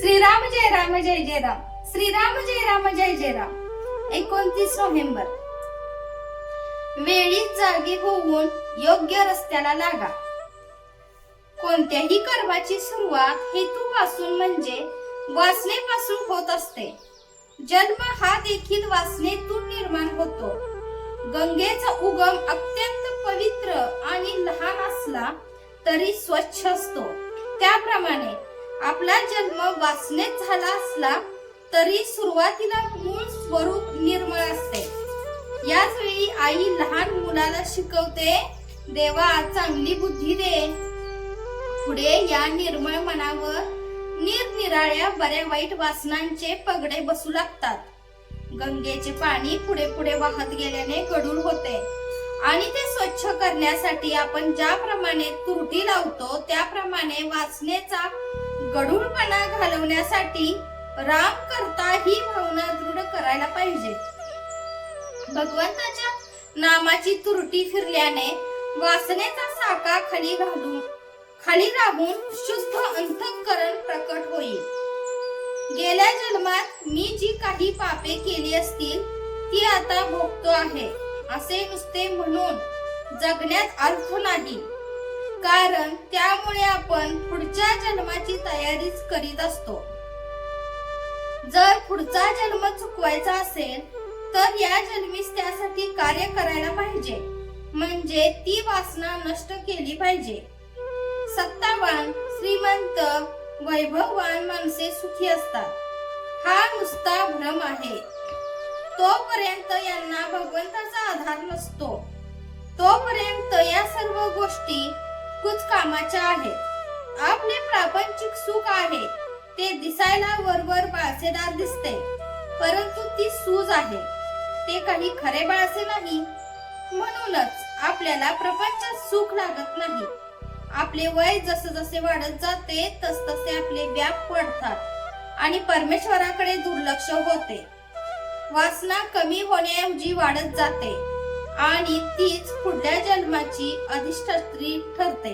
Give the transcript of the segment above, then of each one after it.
श्रीराम जय राम जय जय राम श्रीराम जय राम जय जय राम एकोणतीस नोव्हेंबर. वेळी जागी होऊन योग्य रस्त्याला लागा. कोणत्याही कर्माची सुरुवात हेतूपासून म्हणजे वासनेपासून होत असते. जन्म हा देखील वासनेतून निर्माण होतो. गंगेचा उगम अत्यंत पवित्र आणि लहान असला तरी स्वच्छ असतो. त्याप्रमाणे आपला जन्म वासनेत झाला असला तरी सुरुवातीला मूळ स्वरूप निर्मळ असते. याच वेळी आई लहान मुलाला शिकवते देवा चांगली बुद्धी दे. पुढे या निर्मळ मनावर निरनिराळ्या बऱ्या वाईट वासनांचे पगडे बसू लागतात. गंगेचे पाणी पुढे पुढे वाहत गेल्याने गडूळ होते आणि ते स्वच्छ करण्यासाठी आपण ज्याप्रमाणे तुरटी लावतो त्याप्रमाणे वासनेचा गढूळपणा घालवण्यासाठी राम करता ही भावना दृढ करायला पाहिजे. भगवंताच्या नामाची तुरटी फिरल्याने वासनेचा साका खाली घालून खाली राहून शुद्ध अंतःकरण प्रकट होईल. गेल्या जन्मात मी जी काही पापे केली असतील ती आता भोगतो आहे असे नुसते म्हणून जगण्यात अर्थ नाही. कारण त्यामुळे आपण पुढच्या जन्माची तयारीच करीत असतो. जर पुढचा जन्म चुकवायचा असेल तर या जन्मीस त्यासाठी कार्य करायला पाहिजे. म्हणजे ती वासना नष्ट केली पाहिजे. सत्तावान श्रीमंत वैभववान माणसे सुखी असतात. हा नुसता भ्रम आहे. तोपर्यंत यांना भगवंताचा आधार नसतो. तोपर्यंत या सर्व गोष्टी कुच कामाच्या आहेत. आपले प्रापंचिक सुख आहे. ते दिसायला वरवर बाळसेदार दिसते. परंतु ती सूज आहे. ते काही खरे बाळसे नाही. म्हणूनच आपल्याला प्रपंचात सुख लागत नाही. आपले वय जसे जसे वाढत जाते तस तसे आपले व्याप पडतात आणि परमेश्वराकडे दुर्लक्ष होते. वासना कमी होण्याऐवजी वाढत जाते. आणि तीच पुढल्या जन्माची अधिष्ठात्री ठरते.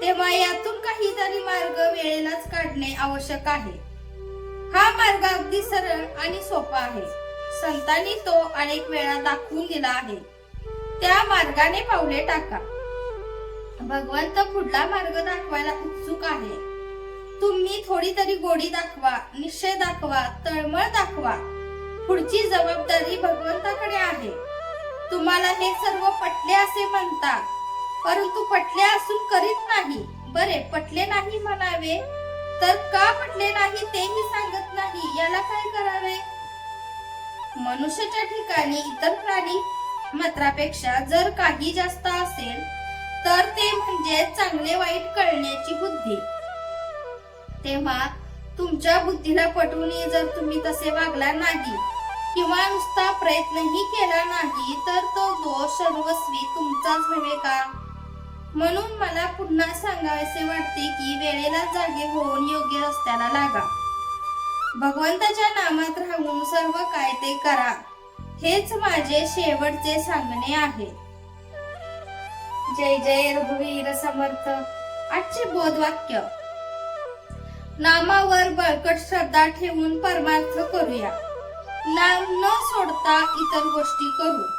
तेव्हा यातून काहीतरी मार्ग वेळेलाच काढणे आवश्यक आहे. हा मार्ग अगदी सरळ आणि सोपा आहे. संतांनी तो अनेक वेळा दाखवून दिला आहे. त्या मार्गाने पावले टाका. भगवंत पुढला मार्ग दाखवायला उत्सुक आहे. तुम्ही थोडी तरी गोडी दाखवा निश्चय दाखवा तळमळ दाखवा. पुढची जबाबदारी भगवंताकडे आहे. तुम्हाला हे सर्व पटले असे म्हणता परंतु पटले असून करीत नाही. बरे पटले नाही म्हणावे. तर का पटले नाही तेही सांगत नाही. याला काय करावे? मनुष्याच्या ठिकाणी इतर प्राणी मात्रापेक्षा जर काही जास्त असेल तर ते म्हणजे चांगले वाईट कळण्याची बुद्धी. तेव्हा तुमच्या बुद्धीला पटवून जर तुम्ही तसे वागला नाही किंवा नुसता प्रयत्नही केला नाही तर तो दोष सर्वस्वी तुमचाच नव्हे का? म्हणून मला पुन्हा सांगावेसे वाटते की वेळेला जागे होऊन योग्य रस्त्याला लागा. भगवंताच्या नामात राहून सर्व काय ते करा. हेच माझे शेवटचे सांगणे आहे. जय जय रघुवीर समर्थ. आजचे बोधवाक्य. नामावर बळकट श्रद्धा ठेवून परमार्थ करूया. नाम न सोडता इतर गोष्टी करू.